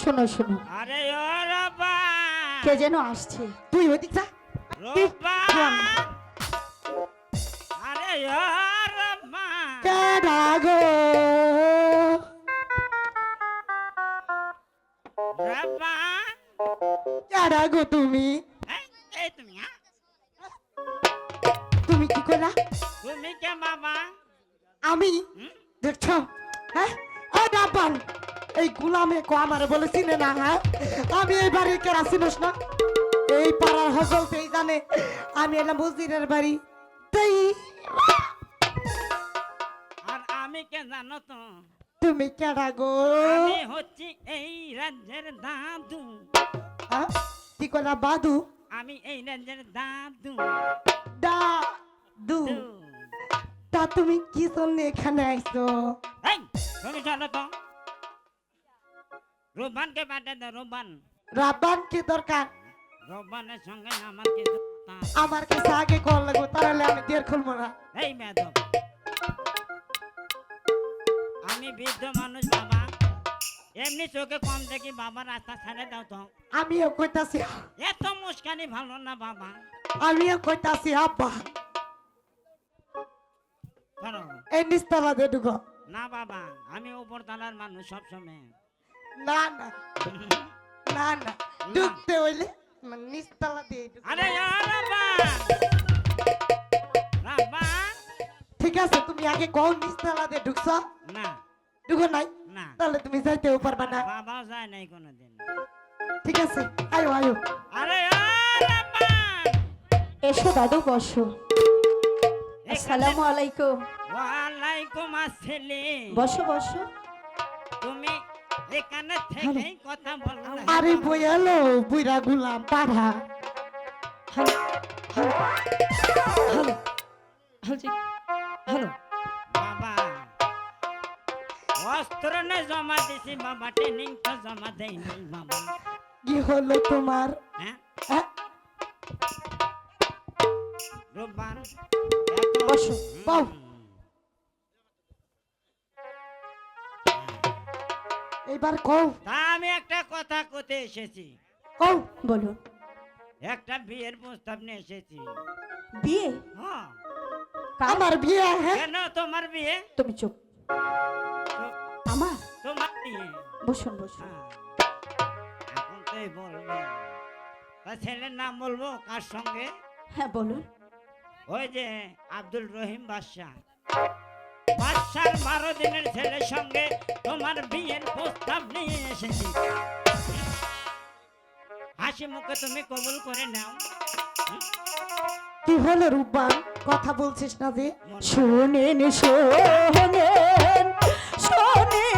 শোনো শোনো। আরে ও রবা কে যেন আসছে? তুই ওদিক যা। রবা। আরে ও তুমি? এই, তুমি হ্যাঁ? তুমি কি করলা? তুমি কে বাবা? আমি? দেখছ? হ্যাঁ? ও এই গুলামে কো আমারে বলে চিনে না হ্যাঁ? আমি এই বাড়ির কেরা চিনিস না? এই পাড়ার হজলতেই জানে আমি এলাম মসজিদের বাড়ি। তাই। আর আমি কে জানো তো? তুমি কেডা গো? আমি হচ্ছি এই রাজ্যের দাদু? কি করলা বাদু? আমি এই রাজ্যের দাদু। দা দু। দু। তা তুমি কি জন্য এখানে আইছো? এই তুমি চলো তো রোবানকে পাঠে দাও রোবান রাব্বান কি দরকার? রোবানের সঙ্গে আমার আছে। আমার কাছে আগে কল লাগো তাহলে আমি দের খুলবো না এই মেদব আমি বৃদ্ধ মানুষ বাবা। এমনি চোখে কম দেখি বাবা রাস্তা ছেড়ে দাও তো। আমিও কইতাছি এত মুস্কানি ভালো না বাবা। আমিও কইতাছি আব্বা এই নিস্তালা দে ঢুকো। না বাবা আমি উপর তালার মানুষ সবসময়। না না না না ঢুকতে হইলে মানে নিস্তালা দিয়ে। আরে ঠিক আছে তুমি আগে কোন নিস্তালা দিয়ে ঢুকছো না ঢুকো নাই না তাহলে তুমি যাইতেও পারবা না বাবাও যায় নাই কোনোদিন ঠিক আছে আয়ো আয়ো আরে এসো দাদু বসো। আসসালামু আলাইকুম। ওয়ালাইকুম আসসালাম। বসো বসো। তুমি এখানে থেকেই কথা আরে বইয়ালো বুইরা গুলাম পাড়া। হ্যালো হ্যালো হ্যালো হ্যালো বাবা অস্ত্র না জমা দিছি বাবা ট্রেনিং তো জমা দেয়নি বাবা। কি হলো তোমার? হ্যাঁ? হ্যাঁ? রোববার বসো। এইবার কও। তা আমি একটা কথা কোতে এসেছি। কও বলুন একটা বিয়ের প্রস্তাব নিয়ে এসেছি। বিয়ে? হ্যাঁ। আমার বিয়ে হ্যাঁ। কেন তোমার বিয়ে? তুমি চুপ। আমার? তোমার বিয়ে? বসুন বসুন। হ্যাঁ। এখন তুই বলবে। তা ছেলের নাম বলব কার সঙ্গে? হ্যাঁ বলুন। ওই যে আব্দুল রহিম বাদশাহ। বাদশার বারো দিনের ছেলের সঙ্গে তোমার বিয়ের প্রস্তাব নিয়ে এসেছি। হাসি মুখে তুমি কবুল করে নাও। কি হলো রূপবান? কথা বলছিস না যে? শোনেন শোনেন শোনেন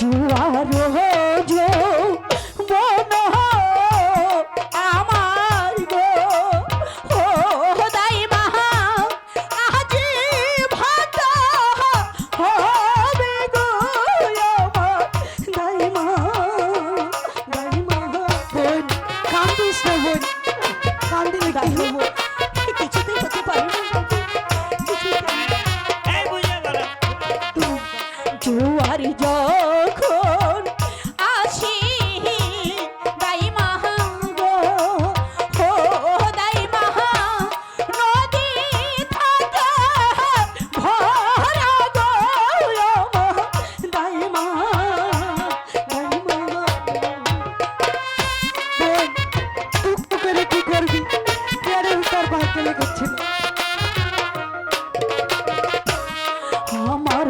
জুয়ার আমার গো। ও দাই মহা আজি ভাত হবে গো আমার দাই গাইব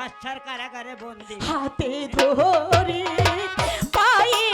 বাচ্চার কারাগারে বন্দি। হাতে ধরি পায়ে